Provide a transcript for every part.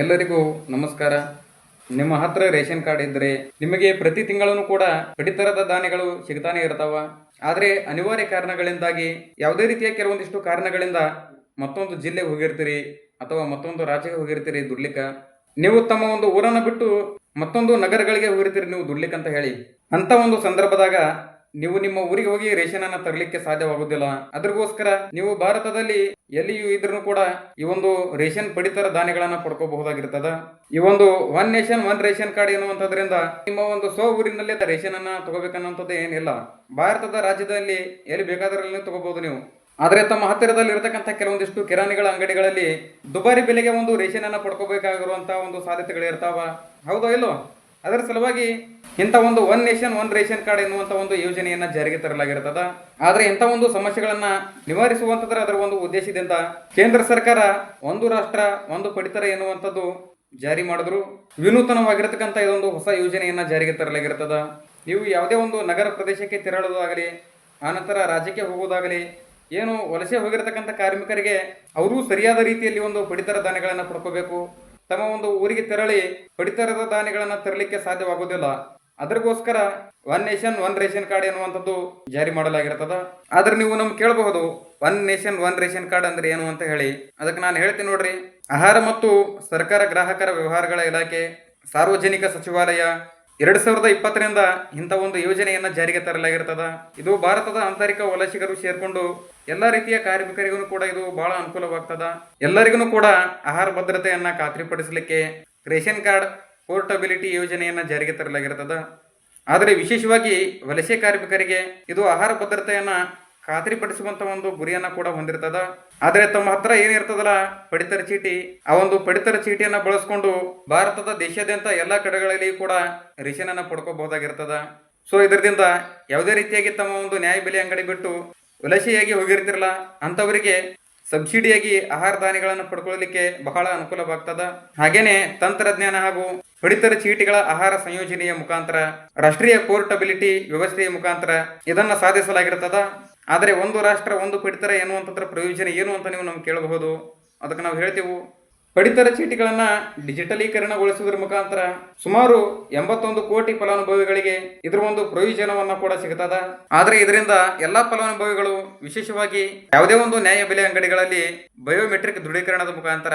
ಎಲ್ಲರಿಗೂ ನಮಸ್ಕಾರ. ನಿಮ್ಮ ಹತ್ರ ರೇಷನ್ ಕಾರ್ಡ್ ಇದ್ದರೆ ನಿಮಗೆ ಪ್ರತಿ ತಿಂಗಳೂ ಕೂಡ ಪಡಿತರದ ಧಾನ್ಯಗಳು ಸಿಗ್ತಾನೆ ಇರ್ತಾವ. ಆದರೆ ಅನಿವಾರ್ಯ ಕಾರಣಗಳಿಂದಾಗಿ ಯಾವುದೇ ರೀತಿಯ ಕೆಲವೊಂದಿಷ್ಟು ಕಾರಣಗಳಿಂದ ಮತ್ತೊಂದು ಜಿಲ್ಲೆಗೆ ಹೋಗಿರ್ತೀರಿ ಅಥವಾ ಮತ್ತೊಂದು ರಾಜ್ಯಕ್ಕೆ ಹೋಗಿರ್ತೀರಿ ದುಡ್ಲಿಕ್ಕ. ನೀವು ತಮ್ಮ ಒಂದು ಊರನ್ನು ಬಿಟ್ಟು ಮತ್ತೊಂದು ನಗರಗಳಿಗೆ ಹೋಗಿರ್ತೀರಿ ನೀವು ದುಡ್ಲಿಕ್ಕೆ ಅಂತ ಹೇಳಿ. ಅಂತ ಒಂದು ಸಂದರ್ಭದಾಗ ನೀವು ನಿಮ್ಮ ಊರಿಗೆ ಹೋಗಿ ರೇಷನ್ ಅನ್ನ ತರಲಿಕ್ಕೆ ಸಾಧ್ಯವಾಗುವುದಿಲ್ಲ. ಅದ್ರಗೋಸ್ಕರ ನೀವು ಭಾರತದಲ್ಲಿ ಎಲ್ಲಿಯೂ ಇದ್ರೂ ಕೂಡ ಈ ಒಂದು ರೇಷನ್ ಪಡಿತರ ಧಾನ್ಯಗಳನ್ನ ಪಡ್ಕೋಬಹುದಾಗಿರ್ತದ. ಈ ಒಂದು one nation, one ration card ಎನ್ನುವಂಥದ್ರಿಂದ ನಿಮ್ಮ ಒಂದು ಸ್ವ ಊರಿನಲ್ಲೇ ರೇಷನ್ ಅನ್ನ ತಗೋಬೇಕನ್ನುವಂಥದ್ದು ಏನಿಲ್ಲ. ಭಾರತದ ರಾಜ್ಯದಲ್ಲಿ ಎಲ್ಲಿ ಬೇಕಾದ್ರಲ್ಲಿ ತಗೋಬಹುದು ನೀವು. ಆದರೆ ತಮ್ಮ ಹತ್ತಿರದಲ್ಲಿ ಇರತಕ್ಕಂಥ ಕೆಲವೊಂದಿಷ್ಟು ಕಿರಾಣಿಗಳ ಅಂಗಡಿಗಳಲ್ಲಿ ದುಬಾರಿ ಬೆಲೆಗೆ ಒಂದು ರೇಷನ್ ಅನ್ನ ಪಡ್ಕೋಬೇಕಾಗಿರುವಂತಹ ಒಂದು ಸಾಧ್ಯತೆಗಳು ಇರ್ತಾವ. ಹೌದೋ ಇಲ್ಲೋ ಅದರ ಸಲುವಾಗಿ ಇಂಥ ಒಂದು one nation, one ration card ಎನ್ನುವಂಥ ಒಂದು ಯೋಜನೆಯನ್ನ ಜಾರಿಗೆ ತರಲಾಗಿರ್ತದ. ಆದರೆ ಇಂಥ ಒಂದು ಸಮಸ್ಯೆಗಳನ್ನ ನಿವಾರಿಸುವಂತದ್ರ ಅದರ ಒಂದು ಉದ್ದೇಶದಿಂದ ಕೇಂದ್ರ ಸರ್ಕಾರ ಒಂದು ರಾಷ್ಟ್ರ, ಒಂದು ಪಡಿತರ ಎನ್ನುವಂಥದ್ದು ಜಾರಿ ಮಾಡಿದ್ರು. ವಿನೂತನವಾಗಿರತಕ್ಕಂಥ ಇದೊಂದು ಹೊಸ ಯೋಜನೆಯನ್ನ ಜಾರಿಗೆ ತರಲಾಗಿರ್ತದ. ನೀವು ಯಾವುದೇ ಒಂದು ನಗರ ಪ್ರದೇಶಕ್ಕೆ ತೆರಳುವುದಾಗಲಿ ಆನಂತರ ರಾಜ್ಯಕ್ಕೆ ಹೋಗುವುದಾಗಲಿ ಏನು ವಲಸೆ ಹೋಗಿರತಕ್ಕಂಥ ಕಾರ್ಮಿಕರಿಗೆ ಅವರೂ ಸರಿಯಾದ ರೀತಿಯಲ್ಲಿ ಒಂದು ಪಡಿತರ ಧಾನ್ಯಗಳನ್ನು ಪಡ್ಕೋಬೇಕು. ತಮ್ಮ ಒಂದು ಊರಿಗೆ ತೆರಳಿ ಪಡಿತರದ ದಾನಿಗಳನ್ನು ತರಲಿಕ್ಕೆ ಸಾಧ್ಯವಾಗುವುದಿಲ್ಲ. ಅದಕ್ಕೋಸ್ಕರ one nation one ration card ಎನ್ನುವಂಥದ್ದು ಜಾರಿ ಮಾಡಲಾಗಿರ್ತದ. ಆದ್ರೆ ನೀವು ನಮ್ಗೆ ಕೇಳಬಹುದು one nation one ration card ಅಂದ್ರೆ ಏನು ಅಂತ ಹೇಳಿ. ಅದಕ್ಕೆ ನಾನು ಹೇಳ್ತೀನಿ ನೋಡ್ರಿ, ಆಹಾರ ಮತ್ತು ಸರ್ಕಾರ ಗ್ರಾಹಕರ ವ್ಯವಹಾರಗಳ ಇಲಾಖೆ, ಸಾರ್ವಜನಿಕ ಸಚಿವಾಲಯ ಎರಡ್ ಸಾವಿರದ ಇಪ್ಪತ್ತರಿಂದ ಇಂಥ ಒಂದು ಯೋಜನೆಯನ್ನು ಜಾರಿಗೆ ತರಲಾಗಿರ್ತದ. ಇದು ಭಾರತದ ಆಂತರಿಕ ವಲಸಿಗರು ಸೇರಿಕೊಂಡು ಎಲ್ಲ ರೀತಿಯ ಕಾರ್ಮಿಕರಿಗೂ ಕೂಡ ಇದು ಬಹಳ ಅನುಕೂಲವಾಗ್ತದ. ಎಲ್ಲರಿಗೂ ಕೂಡ ಆಹಾರ ಭದ್ರತೆಯನ್ನು ಖಾತ್ರಿಪಡಿಸಲಿಕ್ಕೆ ರೇಷನ್ ಕಾರ್ಡ್ ಪೋರ್ಟಬಿಲಿಟಿ ಯೋಜನೆಯನ್ನು ಜಾರಿಗೆ ತರಲಾಗಿರ್ತದ. ಆದರೆ ವಿಶೇಷವಾಗಿ ವಲಸೆ ಕಾರ್ಮಿಕರಿಗೆ ಇದು ಆಹಾರ ಭದ್ರತೆಯನ್ನ ಖಾತ್ರಿಪಡಿಸುವಂತ ಒಂದು ಗುರಿಯನ್ನ ಕೂಡ ಹೊಂದಿರ್ತದ. ಆದರೆ ತಮ್ಮ ಹತ್ರ ಏನಿರ್ತದಲ್ಲ ಪಡಿತರ ಚೀಟಿ, ಆ ಒಂದು ಪಡಿತರ ಚೀಟಿಯನ್ನ ಬಳಸ್ಕೊಂಡು ಭಾರತದ ದೇಶಾದ್ಯಂತ ಎಲ್ಲಾ ಕಡೆಗಳಲ್ಲಿ ಕೂಡ ರೇಷನ್ ಅನ್ನ ಪಡ್ಕೋಬಹುದಾಗಿರ್ತದ. ಸೊ ಇದರಿಂದ ಯಾವುದೇ ರೀತಿಯಾಗಿ ತಮ್ಮ ಒಂದು ನ್ಯಾಯ ಬೆಲೆ ಅಂಗಡಿ ಬಿಟ್ಟು ವಲಸೆಯಾಗಿ ಹೋಗಿರ್ತಿರಲ್ಲ ಅಂತವರಿಗೆ ಸಬ್ಸಿಡಿಯಾಗಿ ಆಹಾರ ಧಾನ್ಯಗಳನ್ನು ಪಡ್ಕೊಳ್ಳಲಿಕ್ಕೆ ಬಹಳ ಅನುಕೂಲವಾಗ್ತದ. ಹಾಗೇನೆ ತಂತ್ರಜ್ಞಾನ ಹಾಗೂ ಪಡಿತರ ಚೀಟಿಗಳ ಆಹಾರ ಸಂಯೋಜನೆಯ ಮುಖಾಂತರ, ರಾಷ್ಟ್ರೀಯ ಪೋರ್ಟಬಿಲಿಟಿ ವ್ಯವಸ್ಥೆಯ ಮುಖಾಂತರ ಇದನ್ನ ಸಾಧಿಸಲಾಗಿರ್ತದ. ಆದರೆ ಒಂದು ರಾಷ್ಟ್ರ ಒಂದು ಪಡಿತರ ಎನ್ನುವಂಥದ್ರ ಪ್ರಯೋಜನ ಏನು ಅಂತ ನೀವು ನಮ್ಗೆ ಕೇಳಬಹುದು. ಅದಕ್ಕೆ ನಾವು ಹೇಳ್ತೇವೆ, ಪಡಿತರ ಚೀಟಿಗಳನ್ನು ಡಿಜಿಟಲೀಕರಣಗೊಳಿಸುವುದರ ಮುಖಾಂತರ ಸುಮಾರು ಎಂಬತ್ತೊಂದು ಕೋಟಿ ಫಲಾನುಭವಿಗಳಿಗೆ ಇದರ ಒಂದು ಪ್ರಯೋಜನವನ್ನು ಕೂಡ ಸಿಗ್ತದ ಆದರೆ ಇದರಿಂದ ಎಲ್ಲಾ ಫಲಾನುಭವಿಗಳು ವಿಶೇಷವಾಗಿ ಯಾವುದೇ ಒಂದು ನ್ಯಾಯ ಬೆಲೆ ಅಂಗಡಿಗಳಲ್ಲಿ ಬಯೋಮೆಟ್ರಿಕ್ ದೃಢೀಕರಣದ ಮುಖಾಂತರ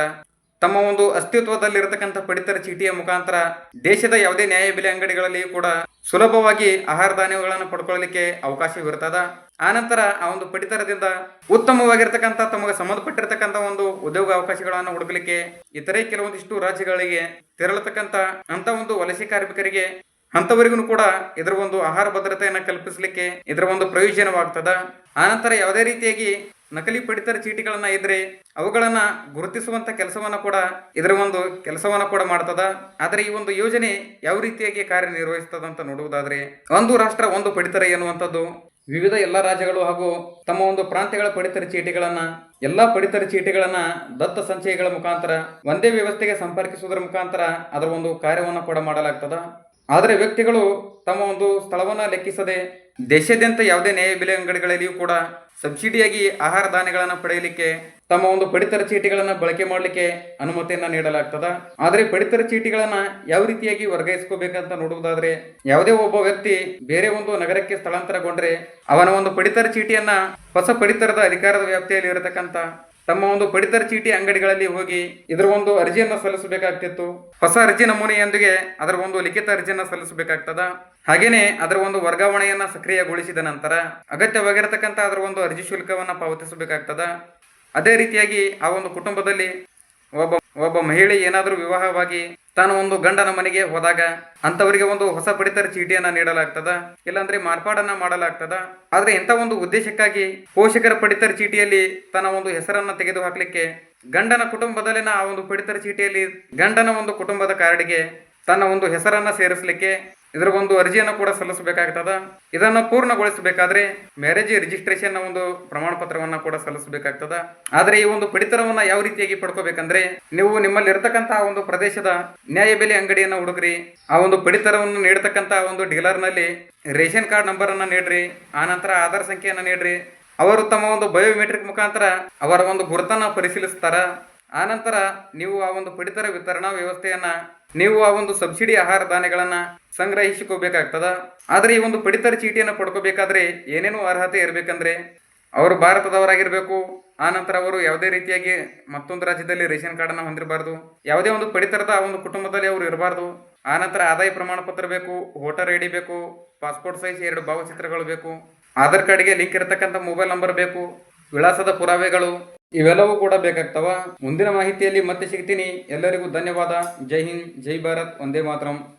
ತಮ್ಮ ಒಂದು ಅಸ್ತಿತ್ವದಲ್ಲಿರತಕ್ಕಂಥ ಪಡಿತರ ಚೀಟಿಯ ಮುಖಾಂತರ ದೇಶದ ಯಾವುದೇ ನ್ಯಾಯ ಬೆಲೆ ಅಂಗಡಿಗಳಲ್ಲಿಯೂ ಕೂಡ ಸುಲಭವಾಗಿ ಆಹಾರ ಧಾನ್ಯಗಳನ್ನು ಪಡ್ಕೊಳ್ಳಲಿಕ್ಕೆ ಅವಕಾಶವಿರ್ತದ ಆನಂತರ ಆ ಒಂದು ಪಡಿತರದಿಂದ ಉತ್ತಮವಾಗಿರ್ತಕ್ಕಂಥ, ತಮಗೆ ಸಂಬಂಧಪಟ್ಟಿರ್ತಕ್ಕಂಥ ಒಂದು ಉದ್ಯೋಗ ಅವಕಾಶಗಳನ್ನು ಹುಡುಕಲಿಕ್ಕೆ ಇತರೆ ಕೆಲವೊಂದಿಷ್ಟು ರಾಜ್ಯಗಳಿಗೆ ತೆರಳತಕ್ಕಂಥ ಅಂತ ಒಂದು ವಲಸೆ ಕಾರ್ಮಿಕರಿಗೆ ಅಂತವರಿಗೂ ಕೂಡ ಇದರ ಒಂದು ಆಹಾರ ಭದ್ರತೆಯನ್ನು ಕಲ್ಪಿಸಲಿಕ್ಕೆ ಇದರ ಒಂದು ಪ್ರಯೋಜನವಾಗ್ತದ? ಆನಂತರ ಯಾವುದೇ ರೀತಿಯಾಗಿ ನಕಲಿ ಪಡಿತರ ಚೀಟಿಗಳನ್ನ ಇದ್ರೆ ಅವುಗಳನ್ನ ಗುರುತಿಸುವಂತ ಕೆಲಸವನ್ನ ಕೂಡ ಇದರ ಒಂದು ಕೆಲಸವನ್ನ ಕೂಡ ಮಾಡ್ತದ. ಆದರೆ ಈ ಒಂದು ಯೋಜನೆ ಯಾವ ರೀತಿಯಾಗಿ ಕಾರ್ಯನಿರ್ವಹಿಸ್ತದ ಅಂತ ನೋಡುವುದಾದ್ರೆ ಒಂದು ರಾಷ್ಟ್ರ, ಒಂದು ಪಡಿತರ ಎನ್ನುವಂಥದ್ದು. ವಿವಿಧ ಎಲ್ಲ ರಾಜ್ಯಗಳು ಹಾಗೂ ತಮ್ಮ ಒಂದು ಪ್ರಾಂತ್ಯಗಳ ಪಡಿತರ ಚೀಟಿಗಳನ್ನ, ಎಲ್ಲಾ ಪಡಿತರ ಚೀಟಿಗಳನ್ನ ದತ್ತ ಸಂಚಯಗಳ ಮುಖಾಂತರ, ಒಂದೇ ವ್ಯವಸ್ಥೆಗೆ ಸಂಪರ್ಕಿಸುವುದರ ಮುಖಾಂತರ ಅದರ ಒಂದು ಕಾರ್ಯವನ್ನು ಕೂಡ ಮಾಡಲಾಗ್ತದ. ಆದರೆ ವ್ಯಕ್ತಿಗಳು ತಮ್ಮ ಒಂದು ಸ್ಥಳವನ್ನ ಲೆಕ್ಕಿಸದೆ ದೇಶಾದ್ಯಂತ ಯಾವುದೇ ನ್ಯಾಯ ಬೆಲೆ ಅಂಗಡಿಗಳಲ್ಲಿಯೂ ಕೂಡ ಸಬ್ಸಿಡಿಯಾಗಿ ಆಹಾರ ಧಾನ್ಯಗಳನ್ನು ಪಡೆಯಲಿಕ್ಕೆ, ತಮ್ಮ ಒಂದು ಪಡಿತರ ಚೀಟಿಗಳನ್ನು ಬಳಕೆ ಮಾಡಲಿಕ್ಕೆ ಅನುಮತಿಯನ್ನು ನೀಡಲಾಗ್ತದ. ಆದರೆ ಪಡಿತರ ಚೀಟಿಗಳನ್ನು ಯಾವ ರೀತಿಯಾಗಿ ವರ್ಗಾಯಿಸ್ಕೋಬೇಕಂತ ನೋಡುವುದಾದ್ರೆ, ಯಾವುದೇ ಒಬ್ಬ ವ್ಯಕ್ತಿ ಬೇರೆ ಒಂದು ನಗರಕ್ಕೆ ಸ್ಥಳಾಂತರಗೊಂಡ್ರೆ, ಅವನ ಒಂದು ಪಡಿತರ ಚೀಟಿಯನ್ನ ಹೊಸ ಪಡಿತರದ ಅಧಿಕಾರದ ವ್ಯಾಪ್ತಿಯಲ್ಲಿ ಇರತಕ್ಕಂತ ತಮ್ಮ ಒಂದು ಪಡಿತರ ಚೀಟಿ ಅಂಗಡಿಗಳಲ್ಲಿ ಹೋಗಿ ಇದರ ಒಂದು ಅರ್ಜಿಯನ್ನು ಸಲ್ಲಿಸಬೇಕಾಗ್ತಿತ್ತು. ಹೊಸ ಅರ್ಜಿ ನಮೂನೆಯೊಂದಿಗೆ ಅದರ ಒಂದು ಲಿಖಿತ ಅರ್ಜಿಯನ್ನು ಸಲ್ಲಿಸಬೇಕಾಗ್ತದ. ಹಾಗೇನೆ ಅದರ ಒಂದು ವರ್ಗಾವಣೆಯನ್ನ ಸಕ್ರಿಯಗೊಳಿಸಿದ ನಂತರ ಅಗತ್ಯವಾಗಿರತಕ್ಕಂತ ಅದರ ಒಂದು ಅರ್ಜಿ ಶುಲ್ಕವನ್ನು ಪಾವತಿಸಬೇಕಾಗ್ತದ. ಅದೇ ರೀತಿಯಾಗಿ ಆ ಒಂದು ಕುಟುಂಬದಲ್ಲಿ ಒಬ್ಬ ಒಬ್ಬ ಮಹಿಳೆ ಏನಾದರೂ ವಿವಾಹವಾಗಿ ತಾನು ಒಂದು ಗಂಡನ ಮನೆಗೆ ಹೋದಾಗ ಅಂತವರಿಗೆ ಒಂದು ಹೊಸ ಪಡಿತರ ಚೀಟಿಯನ್ನ ನೀಡಲಾಗ್ತದ, ಇಲ್ಲಾಂದ್ರೆ ಮಾರ್ಪಾಡನ್ನ ಮಾಡಲಾಗ್ತದ. ಆದ್ರೆ ಇಂಥ ಒಂದು ಉದ್ದೇಶಕ್ಕಾಗಿ ಪೋಷಕರ ಪಡಿತರ ಚೀಟಿಯಲ್ಲಿ ತನ್ನ ಒಂದು ಹೆಸರನ್ನ ತೆಗೆದು ಹಾಕ್ಲಿಕ್ಕೆ ಗಂಡನ ಕುಟುಂಬದಲ್ಲಿನ ಆ ಒಂದು ಪಡಿತರ ಚೀಟಿಯಲ್ಲಿ ಗಂಡನ ಒಂದು ಕುಟುಂಬದ ಕಾರ್ಡ್ಗೆ ತನ್ನ ಒಂದು ಹೆಸರನ್ನ ಸೇರಿಸಲಿಕ್ಕೆ ಇದರ ಒಂದು ಅರ್ಜಿಯನ್ನು ಕೂಡ ಸಲ್ಲಿಸಬೇಕಾಗ್ತದ. ಇದನ್ನು ಪೂರ್ಣಗೊಳಿಸಬೇಕಾದ್ರೆ ಮ್ಯಾರೇಜ್ ರಿಜಿಸ್ಟ್ರೇಷನ್ ಒಂದು ಪ್ರಮಾಣ ಪತ್ರವನ್ನ ಕೂಡ ಸಲ್ಲಿಸಬೇಕಾಗ್ತದ. ಆದರೆ ಈ ಒಂದು ಪಡಿತರವನ್ನ ಯಾವ ರೀತಿಯಾಗಿ ಪಡ್ಕೋಬೇಕಂದ್ರೆ ನೀವು ನಿಮ್ಮಲ್ಲಿ ಇರತಕ್ಕಂತ ಒಂದು ಪ್ರದೇಶದ ನ್ಯಾಯ ಬೆಲೆ ಅಂಗಡಿಯನ್ನ ಹುಡುಕ್ರಿ, ಆ ಒಂದು ಪಡಿತರವನ್ನು ನೀಡತಕ್ಕಂತಹ ಒಂದು ಡೀಲರ್ನಲ್ಲಿ ರೇಷನ್ ಕಾರ್ಡ್ ನಂಬರ್ ಅನ್ನ ನೀಡ್ರಿ ಆನಂತರ ಆಧಾರ್ ಸಂಖ್ಯೆಯನ್ನು ನೀಡ್ರಿ, ಅವರು ತಮ್ಮ ಒಂದು ಬಯೋಮೆಟ್ರಿಕ್ ಮುಖಾಂತರ ಅವರ ಒಂದು ಗುರುತನ್ನ ಪರಿಶೀಲಿಸ್ತಾರ ಆನಂತರ ನೀವು ಆ ಒಂದು ಪಡಿತರ ವಿತರಣಾ ವ್ಯವಸ್ಥೆಯನ್ನ ನೀವು ಆ ಒಂದು ಸಬ್ಸಿಡಿ ಆಹಾರ ಧಾನ್ಯಗಳನ್ನ ಸಂಗ್ರಹಿಸಿಕೋಬೇಕಾಗ್ತದ? ಆದ್ರೆ ಈ ಒಂದು ಪಡಿತರ ಚೀಟಿಯನ್ನು ಪಡ್ಕೋಬೇಕಾದ್ರೆ ಏನೇನು ಅರ್ಹತೆ ಇರಬೇಕಂದ್ರೆ ಅವರು ಭಾರತದವರಾಗಿರ್ಬೇಕು ನಂತರ ಅವರು ಯಾವುದೇ ರೀತಿಯಾಗಿ ಮತ್ತೊಂದು ರಾಜ್ಯದಲ್ಲಿ ರೇಷನ್ ಕಾರ್ಡನ್ನು ಹೊಂದಿರಬಾರ್ದು, ಯಾವುದೇ ಒಂದು ಪಡಿತರದ ಆ ಒಂದು ಕುಟುಂಬದಲ್ಲಿ ಅವರು ಇರಬಾರ್ದು ಆನಂತರ ಆದಾಯ ಪ್ರಮಾಣ ಪತ್ರ ಬೇಕು, ವೋಟರ್ ಐ ಡಿ ಬೇಕು, ಪಾಸ್ಪೋರ್ಟ್ ಸೈಜ್ ಎರಡು ಭಾವಚಿತ್ರಗಳು ಬೇಕು, ಆಧಾರ್ ಕಾರ್ಡ್ಗೆ ಲಿಂಕ್ ಇರತಕ್ಕಂಥ ಮೊಬೈಲ್ ನಂಬರ್ ಬೇಕು, ವಿಳಾಸದ ಪುರಾವೆಗಳು ಇವೆಲ್ಲವೂ ಕೂಡ ಬೇಕಾಗ್ತವ. ಮುಂದಿನ ಮಾಹಿತಿಯಲ್ಲಿ ಮತ್ತೆ ಸಿಗ್ತೀನಿ. ಎಲ್ಲರಿಗೂ ಧನ್ಯವಾದ. ಜೈ ಹಿಂದ್, ಜೈ ಭಾರತ್. ಒಂದೇ ಮಾತರಂ.